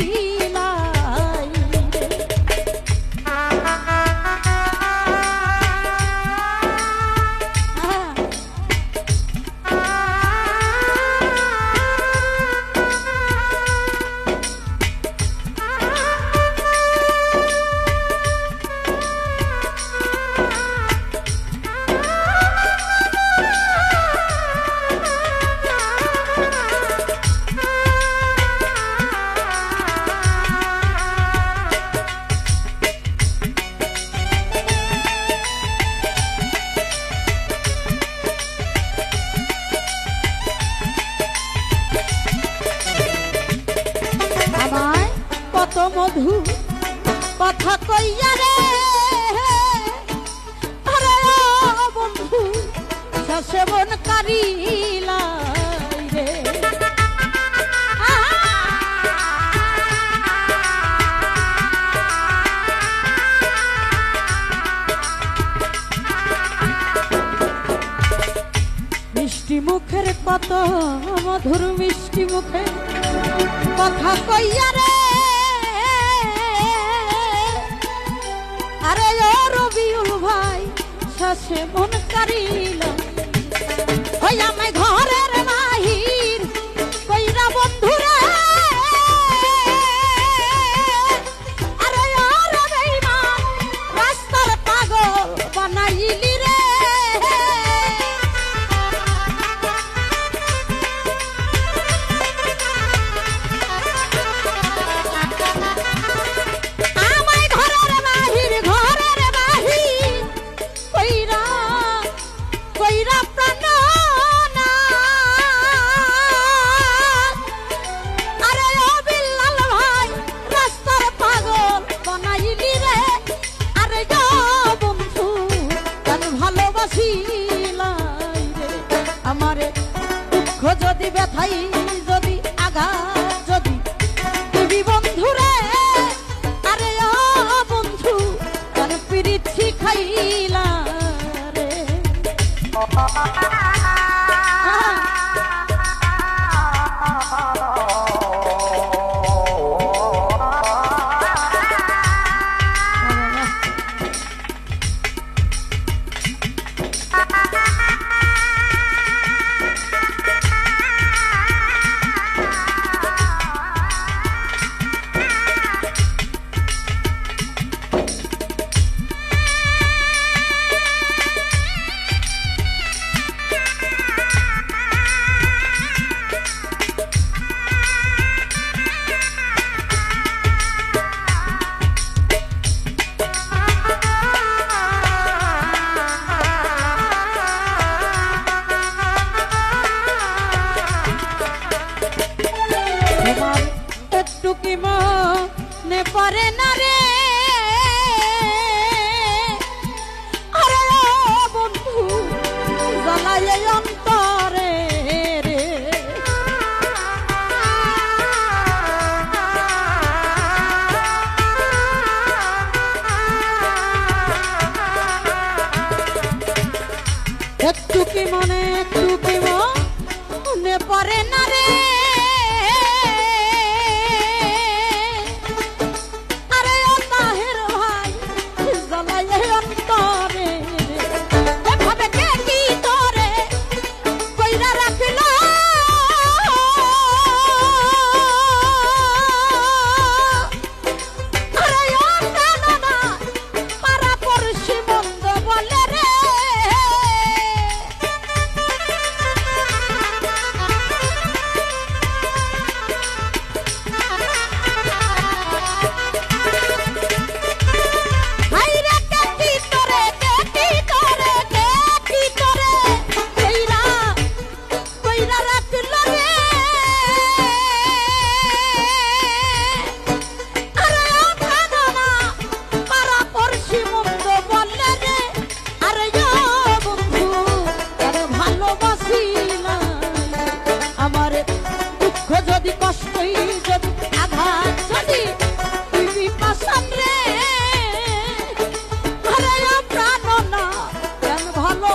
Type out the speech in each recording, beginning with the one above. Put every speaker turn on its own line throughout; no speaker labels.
की মিষ্টি মুখের কত মধুর মিষ্টি মুখে কথা কইয়া রে। আরে ও রবিউল ভাই শাসে মন কারিলা 呀，买。টুকি মনে পরে না রে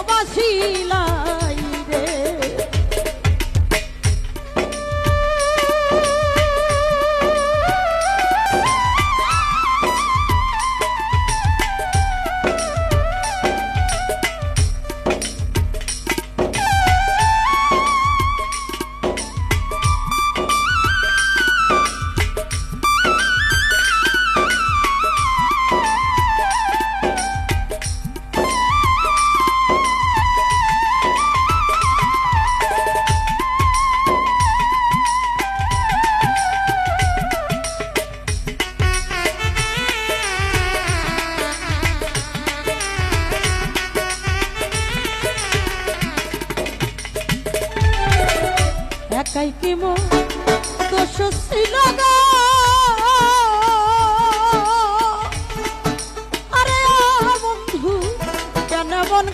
vacila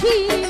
see